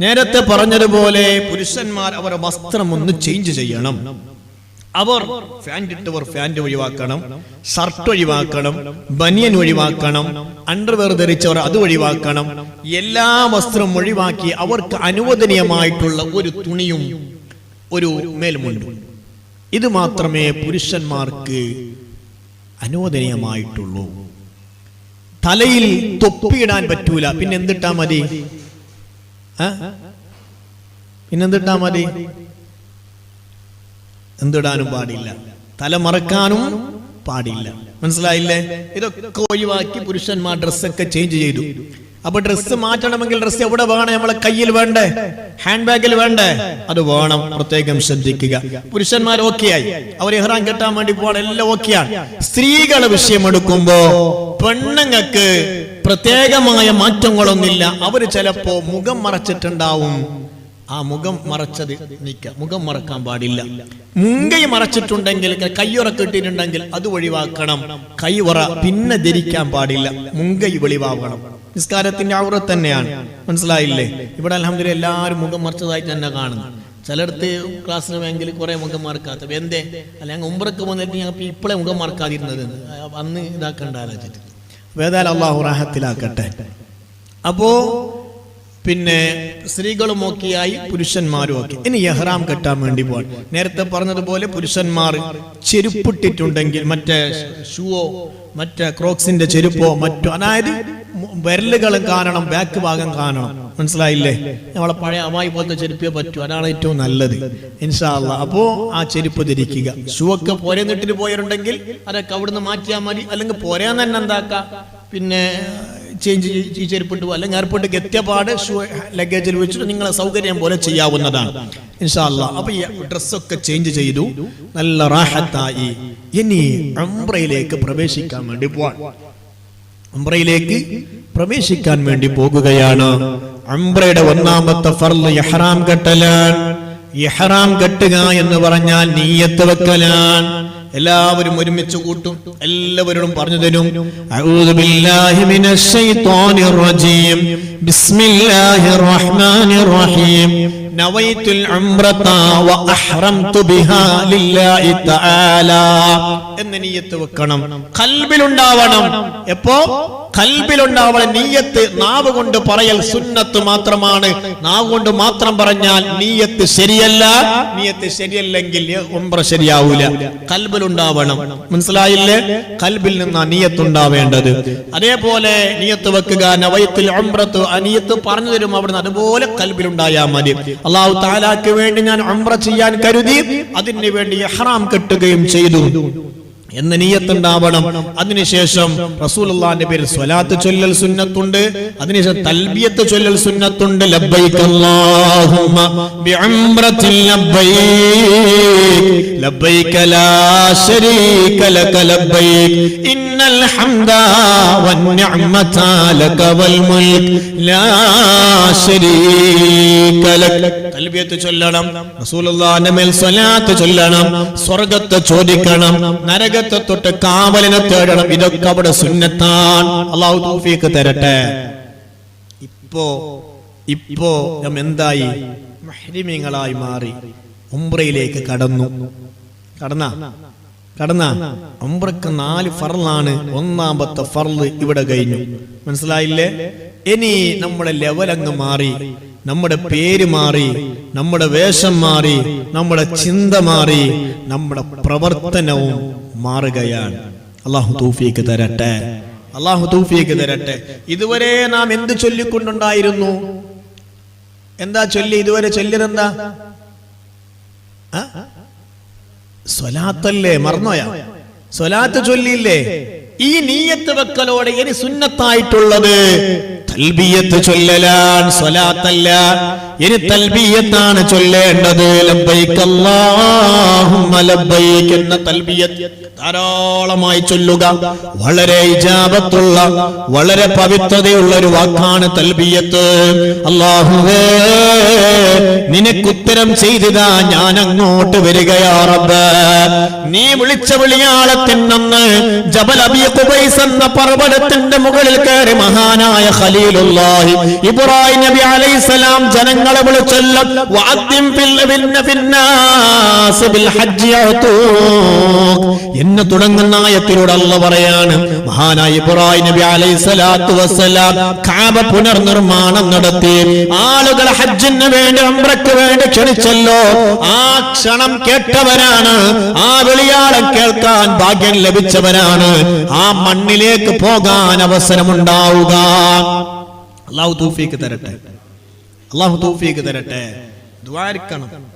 നേരത്തെ പറഞ്ഞതുപോലെ പുരുഷന്മാർ അവരുടെ വസ്ത്രം ഒന്ന് ചേഞ്ച് ചെയ്യണം. അവർ ഫാന്റ് ഇട്ടവർ ഫാന്റ് ഒഴിവാക്കണം. ഷർട്ട് ഒഴിവാക്കണം. ബനിയൻ ഒഴിവാക്കണം. അണ്ടർവെയർ ധരിച്ചവർ അത് ഒഴിവാക്കണം. എല്ലാ വസ്ത്രം ഒഴിവാക്കി അവർക്ക് അനുവദനീയമായിട്ടുള്ള ഒരു തുണിയും ഒരു മേൽമുണ്ടും ഇത് മാത്രമേ പുരുഷന്മാർക്ക് അനുവദനീയമായിട്ടുള്ളൂ. തലയിൽ തൊപ്പിയിടാൻ പറ്റൂല. പിന്നെ എന്തിട്ടാ മതി? പിന്നെന്തിട്ടാ മതി? എന്തിടാനും പാടില്ല. തല മറക്കാനും പാടില്ല. മനസ്സിലായില്ലേ? ഇതൊക്കെ ഒഴിവാക്കി പുരുഷന്മാർ ഡ്രസ്സൊക്കെ ചേഞ്ച് ചെയ്തു. അപ്പൊ ഡ്രസ്സ് മാറ്റണമെങ്കിൽ ഡ്രസ്സ് എവിടെ വേണം? നമ്മളെ കയ്യിൽ വേണ്ടേ? ഹാൻഡ് ബാഗിൽ വേണ്ടേ? അത് വേണം. പ്രത്യേകം ശ്രദ്ധിക്കുക. പുരുഷന്മാർ ഓക്കെയായി അവർ ഇഹ്റാൻ കെട്ടാൻ വേണ്ടി പോകണം എല്ലാം ഓക്കെയാണ് സ്ത്രീകളെ വിഷയം എടുക്കുമ്പോ പെണ്ണുങ്ങൾക്ക് പ്രത്യേകമായ മാറ്റങ്ങളൊന്നില്ല അവർ ചിലപ്പോ മുഖം മറച്ചിട്ടുണ്ടാവും. ആ മുഖം മറച്ചത് നീക്ക മുഖം മറക്കാൻ പാടില്ല. മുങ്കൈ മറച്ചിട്ടുണ്ടെങ്കിൽ കയ്യുറ കിട്ടിയിട്ടുണ്ടെങ്കിൽ അത് ഒഴിവാക്കണം. കൈയുറ പിന്നെ ധരിക്കാൻ പാടില്ല. മുങ്കൈ വെളിവാകണം നിസ്കാരത്തിന്റെ ഔറ തന്നെയാണ്. മനസ്സിലായില്ലേ? ഇവിടെ അലഹമ്മദ് എല്ലാവരും മുഖം മറച്ചതായി തന്നെ കാണുന്നു. ചിലടത്ത് ക്ലാസ്സിന് വേണമെങ്കിൽ കുറെ മുഖം മറക്കാത്ത എന്തേ? അല്ലെങ്കിൽ ഉമ്പറക്ക് വന്നിട്ട് ഞങ്ങൾ ഇപ്പോഴേ മുഖം മറക്കാതിരുന്നത്. അന്ന് ഇതാക്കണ്ട ആലോചിച്ചിട്ട്. വേദാൽ അള്ളാഹു റാഹത്തിലാക്കട്ടെ. അപ്പോ പിന്നെ സ്ത്രീകളും ഒക്കെയായി പുരുഷന്മാരും ഒക്കെ. ഇനി എഹ്റാം കെട്ടാൻ വേണ്ടി പോകാൻ നേരത്തെ പറഞ്ഞതുപോലെ പുരുഷന്മാർ ചെരുപ്പിട്ടിട്ടുണ്ടെങ്കിൽ മറ്റേ ഷൂവോ മറ്റേ ക്രോക്സിന്റെ ചെരുപ്പോ മറ്റോ അതായത് വിരലുകളും കാണണം ബാക്ക് ഭാഗം കാണണം. മനസ്സിലായില്ലേ? നമ്മളെ പഴയ അമ്മായി പോലത്തെ ചെരുപ്പേ പറ്റൂ. അതാണ് ഏറ്റവും നല്ലത്. ഇൻഷാല്ല അപ്പോ ആ ചെരുപ്പ് ധരിക്കുക. ഷൂ ഒക്കെ പോരെ നിട്ടിട്ട് പോയിട്ടുണ്ടെങ്കിൽ അതൊക്കെ അവിടുന്ന് മാറ്റിയാൽ മതി. അല്ലെങ്കിൽ പോരാൻ തന്നെ എന്താക്കാം? പിന്നെ ചേഞ്ച് ചെരുപ്പിട്ട് പോകും അല്ലെങ്കിൽ ഏർപ്പെട്ട് ഷൂ ലഗേജിൽ വെച്ചിട്ട് നിങ്ങളെ സൗകര്യം പോലെ ചെയ്യാവുന്നതാണ്. ഇൻഷാല്ല അപ്പൊ ഈ ഡ്രസ്സൊക്കെ ചേഞ്ച് ചെയ്തു. നല്ല റാഹത്തായി. ഇനി അംബ്രയിലേക്ക് പ്രവേശിക്കാൻ വേണ്ടി പോവാൻ അംബ്രയിലേക്ക് പ്രവേശിക്കാൻ വേണ്ടി പോകുകയാണ്. അംബ്രയുടെ ഒന്നാമത്തെ ഫർൾ ഇഹ്റാം കെട്ടലാണ് ഇഹ്റാം കെട്ടുക എന്ന് പറഞ്ഞാൽ നീയത്ത് വെക്കലാണ്. എല്ലാവരും ഒരുമിച്ച് കൂട്ടും. എല്ലാവരോടും പറഞ്ഞു തരും. ബിസ്മില്ലാഹിർ റഹ്മാനിർ റഹീം. നവൈത്തുൽ ഉംറത വ അഹ്റംതു ബിഹാ ലില്ലാഹി തആല. എന്ന് നിയ്യത്ത് വെക്കണം. കൽബിലുണ്ടാവണം. എപ്പോ? കൽബിലുണ്ടാവണം നീയത്ത് നാവ് കൊണ്ട് പറയൽ സുന്നത്ത് മാത്രമാണ്. നാവ് കൊണ്ട് മാത്രം പറഞ്ഞാൽ നീയത്ത് ശരിയല്ല. നീയത്ത് ശരിയല്ലെങ്കിൽ ഉംറ ശരിയാവൂല. കൽബിലുണ്ടാവണം. മനസ്സിലായില്ലേ? കൽബിൽ നിന്നാ നീയത്ത് ഉണ്ടാവേണ്ടത് അതേപോലെ നീയത്ത് വെക്കുക നവയത്തിൽ ഉംറത്ത് അനിയത്ത് നീയത്ത് പറഞ്ഞു തരും അവിടുന്ന് അതുപോലെ കൽബിലുണ്ടായാൽ മതി. അള്ളാഹു താലാക്ക് വേണ്ടി ഞാൻ ഉംറ ചെയ്യാൻ കരുതി അതിന് വേണ്ടി ഇഹ്റാം കെട്ടുകയും ചെയ്തു. എന്ന് നീയത്തുണ്ടാവണം. അതിനുശേഷം റസൂലുള്ളാന്റെ പേരിൽ സ്വലാത്ത് ചൊല്ലൽ സുന്നത്തുണ്ട്. അതിനുശേഷം തൽബിയത്ത് ചൊല്ലൽ സുന്നത്തുണ്ട്. അല്ലാഹുമ്മ ലാ ലക ഇന്നൽ ഹംദ ലക വൽ മുൽക്. ലാ ലക. തൽബിയത്ത് ചൊല്ലണം. റസൂലുള്ളാന്റെ സ്വലാത്ത് ചൊല്ലണം. സ്വർഗത്തെ ചോദിക്കണം. നരകത്തെ തൊട്ട് കാവലിനെ തേടണം. ഇതൊക്കെ അവിടെ സുന്നത്താൻ അള്ളാഹു തൗഫീക്ക് തരട്ടെ. ഇപ്പോ ഇപ്പോ നാം എന്തായി? മഹ്രിമീങ്ങളായി മാറി. ഉംറയിലേക്ക് കടന്നു. കടന്ന? കടന്ന? ഉംറക്ക് നാല് ഫർളാണ്. ഒന്നാമത്തെ ഫർൾ ഇവിടെ കഴിഞ്ഞു. മനസ്സിലായില്ലേ? ഇനി നമ്മുടെ ലെവൽ അങ്ങ് മാറി. നമ്മുടെ പേര് മാറി. നമ്മുടെ വേഷം മാറി. നമ്മുടെ ചിന്ത മാറി. നമ്മുടെ പ്രവർത്തനവും മാറുകയാണ്. അള്ളാഹു തൗഫീക്ക് തരട്ടെ. അള്ളാഹു തൗഫീക്ക് തരട്ടെ. ഇതുവരെ നാം എന്ത് ചൊല്ലിക്കൊണ്ടുണ്ടായിരുന്നു? എന്താ ചൊല്ലി? ഇതുവരെ ചൊല്ലിയതെന്താ? സ്വലാത്തല്ലേ? മറന്നോയാ? സ്വലാത്ത് ചൊല്ലിയില്ലേ? ഈ നീയത്ത് വെക്കലോടെ ഇനി സുന്നത്തായിട്ടുള്ളത്. തൽബിയത്ത് ചൊല്ലലാൻ സ്വലാത്തല്ല. ഇനി തൽബിയത്താണ് ചൊല്ലേണ്ടത്. ലബ്ബൈക അല്ലാഹുമ്മ ലബ്ബൈക എന്ന തൽബിയത്ത് ധാരാളമായി ചൊല്ലുക. വളരെ ഇജാബത്തുള്ള വളരെ പവിത്രതയുള്ള ഒരു വാക്കാണ് തൽബിയത്ത്. അല്ലാഹുവേ നിനക്കുത്തരം ചെയ്തതാ ഞാൻ അങ്ങോട്ട് വരികയാറത് നീ വിളിച്ച വിളിയാളത്തിൽ നിന്ന് ജബൽ അബിയ എന്ന പർവതത്തിന്റെ മുകളിൽ കയറി മഹാനായ ഖലീലുല്ലാഹി ഇബ്രാഹിം നബി അലൈഹിസ്സലാം ജനങ്ങളെ വിളിച്ചല്ലോ യഅതൂക് എന്ന് തുടങ്ങുന്ന ആയത്തിലൂടെ അല്ല പറയാണ് മഹാനായ ഇബ്രാഹിം നബി അലൈഹി വസ്സലാം കാബ പുനർനിർമ്മാണം നടത്തി ആളുകൾ ഹജ്ജിന് വേണ്ടി അമ്രക്ക് വേണ്ടി ക്ഷണിച്ചല്ലോ. ആ ക്ഷണം കേട്ടവരാണ്. ആ വിളിയാളെ കേൾക്കാൻ ഭാഗ്യം ലഭിച്ചവരാണ്. ആ മണ്ണിലേക്ക് പോകാൻ അവസരമുണ്ടാവുക. അള്ളാഹു തൂഫിക്ക് തരട്ടെ. അള്ളാഹു തൂഫിക്ക് തരട്ടെ. ദ്വാരിക്കണം.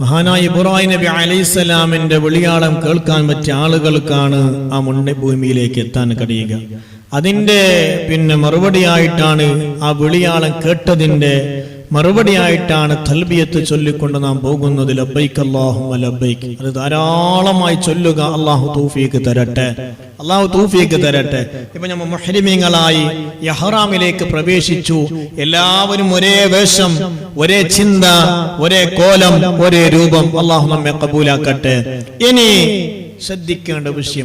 മഹാനായ ഇബ്രാഹിം നബി അലൈഹിസ്സലാമിന്റെ വിളിയാളം കേൾക്കാൻ പറ്റിയ ആളുകൾക്കാണ് ആ മുണ്ണ ഭൂമിയിലേക്ക് എത്താൻ കഴിയുക. അതിന്റെ പിന്നെ മറുപടിയായിട്ടാണ് ആ വിളിയാളം കേട്ടതിന്റെ മറുപടിയായിട്ടാണ് തൽബിയത്ത് ചൊല്ലിക്കൊണ്ട് നാം പോകുന്നത്. ലബൈക്ക് അള്ളാഹു ലബൈക്ക് അത് ധാരാളമായി ചൊല്ലുക അള്ളാഹു തൂഫിക്ക് തരട്ടെ. അള്ളാഹു തൂഫിക്ക് തരട്ടെ. ഇപ്പൊ നമ്മൾ മുഹരിമീങ്ങളായി യഹറാമിലേക്ക് പ്രവേശിച്ചു. എല്ലാവരും ഒരേ വേഷം ഒരേ ചിന്ത ഒരേ കോലം ഒരേ രൂപം അള്ളാഹു നമ്മെ കബൂലാക്കട്ടെ. ഇനി ശ്രദ്ധിക്കേണ്ട വിഷയം